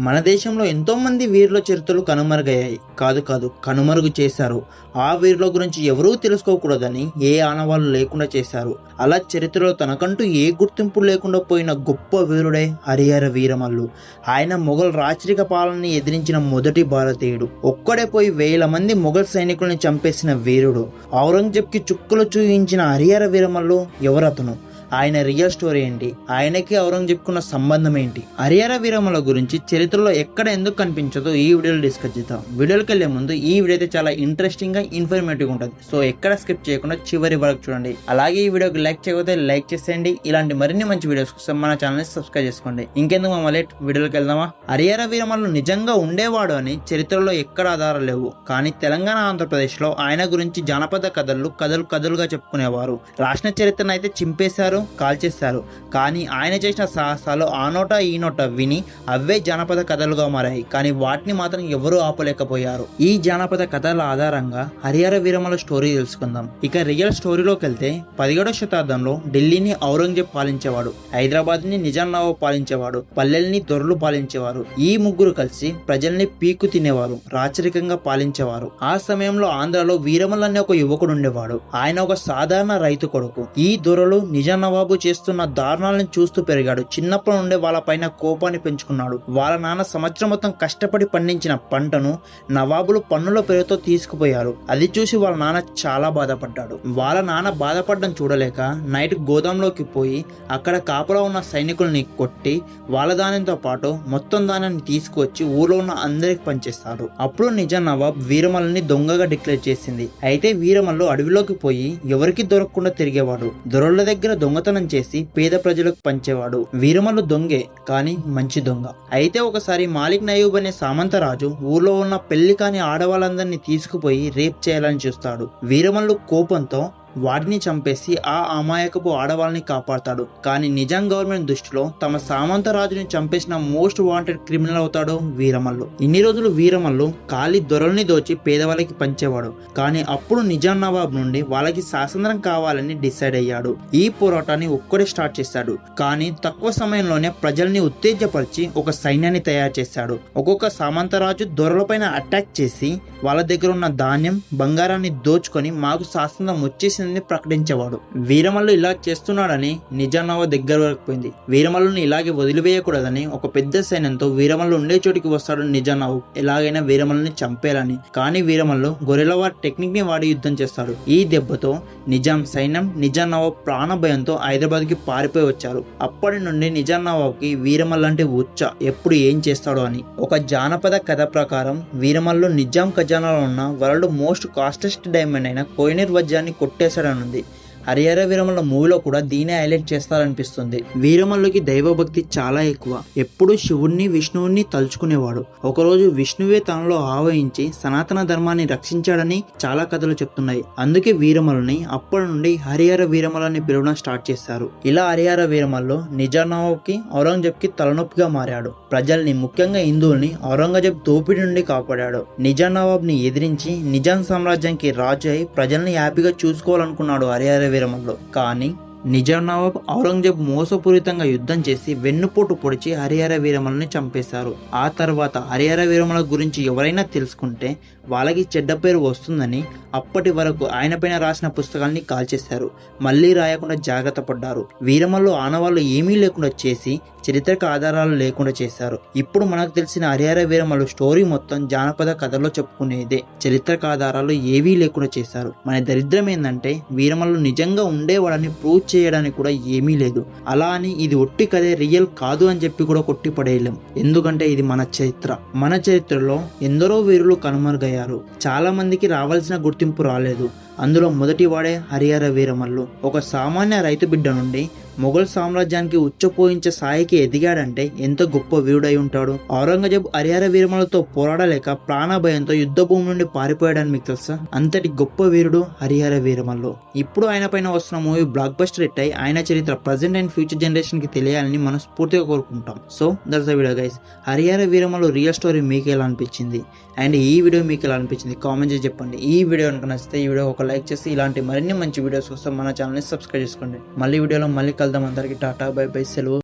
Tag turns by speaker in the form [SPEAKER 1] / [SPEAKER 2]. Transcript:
[SPEAKER 1] మన దేశంలో ఎంతోమంది వీరుల చరిత్రలు కనుమరుగయ్యాయి. కాదు కాదు కనుమరుగు చేశారు. ఆ వీరుల గురించి ఎవరూ తెలుసుకోకూడదని ఏ ఆనవాళ్ళు లేకుండా చేశారు. అలా చరిత్రలో తనకంటూ ఏ గుర్తింపు లేకుండా పోయిన గొప్ప వీరుడే హరిహర వీరమల్లు. ఆయన మొఘల్ రాచరిక పాలనని ఎదిరించిన మొదటి భారతీయుడు. ఒక్కడే పోయి వేల మంది మొఘల్ సైనికుల్ని చంపేసిన వీరుడు. ఔరంగజేబ్కి చుక్కలు చూయించిన హరిహర వీరమల్లు ఎవరతను? ఆయన రియల్ స్టోరీ ఏంటి? ఆయనకి ఔరంగజేబ్కున్న సంబంధం ఏంటి? హరిహర వీరమల గురించి చరిత్రలో ఎక్కడ ఎందుకు కనిపించదో ఈ వీడియోలో డిస్కస్ చేద్దాం. వీడియోకి వెళ్ళే ముందు ఈ వీడియో అయితే చాలా ఇంట్రెస్టింగ్గా ఇన్ఫర్మేటివ్ ఉంటుంది. సో ఎక్కడ స్కిప్ చేయకుండా చివరి వరకు చూడండి. అలాగే ఈ వీడియోకి లైక్ చేయకపోతే లైక్ చేసేయండి. ఇలాంటి మరిన్ని మంచి వీడియోస్ కోసం మన ఛానల్ సబ్స్క్రైబ్ చేసుకోండి. ఇంకెందుకు మమ్మల్ని లేట్ వీడియోకి వెళ్దామా? హరిహర వీరమలు నిజంగా ఉండేవాడు అని చరిత్రలో ఎక్కడ ఆధారాలు లేవు. కానీ తెలంగాణ ఆంధ్రప్రదేశ్లో ఆయన గురించి జానపద కథలు కథలు కథలుగా చెప్పుకునేవారు. రాసిన చరిత్రను అయితే చింపేశారు. కాల్చేశారు కానీ ఆయన చేసిన సాహసాలు ఆ నోట ఈ నోట విని అవే జానపద కథలుగా మారాయి. కానీ వాటిని మాత్రం ఎవరూ ఆపలేకపోయారు. ఈ జానపద కథల ఆధారంగా హరిహర వీరమల స్టోరీ తెలుసుకుందాం. ఇక రియల్ స్టోరీలోకి వెళ్తే పదిహేడవ శతాబ్దంలో ఢిల్లీని ఔరంగజేబ్ పాలించేవాడు. హైదరాబాద్ని నిజాం నవాబ్ పాలించేవాడు. పల్లెల్ని దొరలు పాలించేవారు. ఈ ముగ్గురు కలిసి ప్రజల్ని పీకు తినేవారు. రాచరికంగా పాలించేవారు. ఆ సమయంలో ఆంధ్రలో వీరమల్ అనే ఒక యువకుడు ఉండేవాడు. ఆయన ఒక సాధారణ రైతు కొడుకు. ఈ దొరలు నిజాం నవాబు చేస్తున్న దారుణాలను చూస్తూ పెరిగాడు. చిన్నప్పటి నుండే వాళ్ళ పైన కోపాన్ని పెంచుకున్నాడు. వాళ్ళ నాన్న సంవత్సరం మొత్తం కష్టపడి పండించిన పంటను నవాబులు పన్నుల పేరుతో తీసుకుపోయారు. అది చూసి వాళ్ళ నాన్న చాలా బాధపడ్డాడు. వాళ్ళ నాన్న బాధపడడం చూడలేక నైట్ గోదాంలోకి పోయి అక్కడ కాపలా ఉన్న సైనికుల్ని కొట్టి వాళ్ళ దానితో పాటు మొత్తం దానిని తీసుకువచ్చి ఊర్లో ఉన్న అందరికి పనిచేస్తాడు అప్పుడు నిజాం నవాబ్ వీరమల్ని దొంగగా డిక్లేర్ చేసింది. అయితే వీరమల్లు అడవిలోకి పోయి ఎవరికి దొరకకుండా తిరిగేవాడు. దొరల దగ్గర దొంగ దొంగతనం చేసి పేద ప్రజలకు పంచేవాడు. వీరమల్లు దొంగే కానీ మంచి దొంగ. అయితే ఒకసారి మాలిక్ నయూబ్ అనే సామంతరాజు ఊర్లో ఉన్న పెళ్ళి కాని ఆడవాళ్ళందరినీ తీసుకుపోయి రేప్ చేయాలని చూస్తాడు. వీరమల్లు కోపంతో వాడిని చంపేసి ఆ అమాయకపు ఆడవాళ్ళని కాపాడతాడు. కానీ నిజాం గవర్నమెంట్ దృష్టిలో తమ సామంత రాజుని చంపేసిన మోస్ట్ వాంటెడ్ క్రిమినల్ అవుతాడు వీరమల్లు. ఇన్ని రోజులు వీరమల్లు ఖాళీ దొరల్ని దోచి పేదవాళ్ళకి పంచేవాడు. కానీ అప్పుడు నిజాం నవాబ్ నుండి వాళ్ళకి స్వాతంత్రం కావాలని డిసైడ్ అయ్యాడు. ఈ పోరాటాన్ని ఒక్కడే స్టార్ట్ చేశాడు. కానీ తక్కువ సమయంలోనే ప్రజల్ని ఉత్తేజపరిచి ఒక సైన్యాన్ని తయారు చేశాడు. ఒక్కొక్క సామంతరాజు దొరలపైన అటాక్ చేసి వాళ్ళ దగ్గర ఉన్న ధాన్యం బంగారాన్ని దోచుకొని మాకు శాసనం చేసిందని ప్రకటించేవాడు. వీరమల్లు ఇలా చేస్తున్నాడని నిజామాబాద్ దగ్గర వరకు పోయింది వీరమల్లుని ఇలాగే వదిలివేయకూడదని ఒక పెద్ద సైన్యంతో వీరమల్లు ఉండే చోటికి వస్తాడు నిజామాబు ఎలాగైనా వీరమల్లుని చంపేయాలని. కానీ వీరమల్లు గొరెలవార్ టెక్నిక్ని వాడి యుద్ధం చేస్తాడు. ఈ దెబ్బతో నిజాం సైన్యం నిజాం ప్రాణ భయంతో హైదరాబాద్కి పారిపోయి వచ్చారు. అప్పటి నుండి నిజాం వీరమల్లు అంటే ఉచ్చ ఎప్పుడు ఏం చేస్తాడో అని. ఒక జానపద కథ ప్రకారం వీరమల్లు నిజాం ఖజానాలో ఉన్న వరల్డ్ మోస్ట్ కాస్టెస్ట్ డైమండ్ అయిన కోయినీర్ వజ్రాన్ని చేశాడనుంది హరిహర వీరమల్ల మూవీలో కూడా దీనే హైలైట్ చేస్తారనిపిస్తుంది. వీరమల్లుకి దైవభక్తి చాలా ఎక్కువ. ఎప్పుడు శివుణ్ణి విష్ణువుని తలుచుకునేవాడు. ఒకరోజు విష్ణువే తనలో ఆవహించి సనాతన ధర్మాన్ని రక్షించాడని చాలా కథలు చెప్తున్నాయి. అందుకే వీరమల్ని అప్పటి నుండి హరిహర వీరమల్లని పిలవడం స్టార్ట్ చేశారు. ఇలా హరిహర వీరమల్లు నిజామాబాద్కి ఔరంగజేబ్కి తలనొప్పిగా మారాడు. ప్రజల్ని ముఖ్యంగా హిందువుల్ని ఔరంగజేబ్ దోపిడీ నుండి కాపాడాడు. నిజాం నవాబ్ని ఎదిరించి నిజాం సామ్రాజ్యానికి రాజు అయి ప్రజల్ని హ్యాపీగా చూసుకోవాలనుకున్నాడు హరిహర వీరమల్లు. కానీ నిజాం నవాబ్ ఔరంగజేబ్ మోసపూరితంగా యుద్ధం చేసి వెన్నుపోటు పొడిచి హరిహర వీరమలని చంపేశారు. ఆ తర్వాత హరిహర వీరమల గురించి ఎవరైనా తెలుసుకుంటే వాళ్ళకి చెడ్డ పేరు వస్తుందని అప్పటి వరకు ఆయన పైన రాసిన పుస్తకాల్ని కాల్చేశారు. మళ్ళీ రాయకుండా జాగ్రత్త పడ్డారు. వీరమల్లో ఆనవాళ్ళు ఏమీ లేకుండా చేసి చరిత్రక ఆధారాలు లేకుండా చేశారు. ఇప్పుడు మనకు తెలిసిన హరిహర వీరమల్లు స్టోరీ మొత్తం జానపద కథలో చెప్పుకునేదే. చరిత్రక ఆధారాలు ఏవీ లేకుండా చేశారు. మన దరిద్రం ఏంటంటే వీరమల్లు నిజంగా ఉండేవాడని ప్రూవ్ చేయడానికి కూడా ఏమీ లేదు. అలా అని ఇది ఒట్టి కథే రియల్ కాదు అని చెప్పి కూడా కొట్టి పడేయలేం ఎందుకంటే ఇది మన చరిత్ర. మన చరిత్రలో ఎందరో వీరులు కనుమరుగయ్యారు. చాలా మందికి రావాల్సిన గుర్తింపు రాలేదు. అందులో మొదటి వాడే హరిహర వీరమల్లు. ఒక సామాన్య రైతు బిడ్డ నుండి మొఘల్ సామ్రాజ్యానికి ఉచ్చపోయించే స్థాయికి ఎదిగాడంటే ఎంత గొప్ప వీరుడై ఉంటాడు. ఔరంగజేబ్ హరిహర వీరమలతో పోరాడలేక ప్రాణభయంతో యుద్ధ భూమి నుండి పారిపోయాడని మీకు తెలుసా? అంతటి గొప్ప వీరుడు హరిహర వీరమల్లు. ఇప్పుడు ఆయన పైన వస్తున్న మూవీ బ్లాక్ బస్టర్ హిట్ అయి ఆయన చరిత్ర ప్రజెంట్ అండ్ ఫ్యూచర్ జనరేషన్కి తెలియాలని మనం స్ఫూర్తిగా కోరుకుంటాం. So that's the video guys Harihara Veeramallu real story మీకు ఎలా అనిపించింది? అండ్ ఈ వీడియో మీకు ఎలా అనిపించింది? కామెంట్ చేసి చెప్పండి. ఈ వీడియో కనుక నచ్చితే ఈ వీడియో ఒక లైక్ చేసి ఇలాంటి మరిన్ని మంచి వీడియోస్ కోసం మన ఛానల్ని సబ్స్క్రైబ్ చేసుకోండి. మళ్ళీ వీడియోలో మళ్ళీ కలుద్దాం అందరికీ. టాటా బై బై సెలవు.